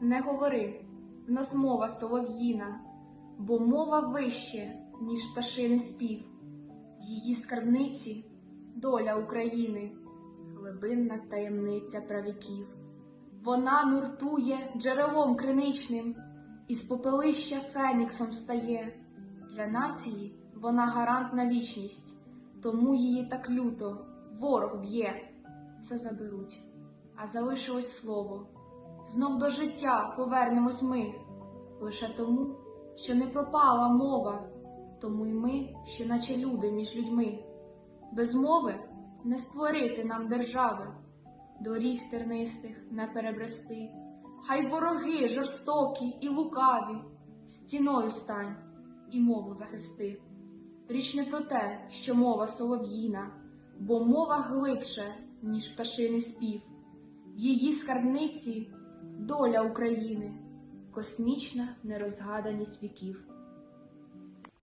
не говори, в нас мова солов'їна, бо мова вище, ніж пташини спів. В її скарбниці доля України, глибинна таємниця правіків. Вона нуртує джерелом криничним, із попелища феніксом встає. Для нації вона гарант на вічність, тому її так люто ворог б'є, все заберуть, а залишилось слово. Знов до життя повернемось ми, лише тому, що не пропала мова, тому й ми, ще наче люди між людьми. Без мови не створити нам держави, доріг тернистих не перебрести. Хай вороги жорстокі і лукаві, стіною стань і мову захисти. Річ не про те, що мова солов'їна, бо мова глибше, ніж пташиний спів. В її скарбниці доля України, космічна нерозгаданість віків.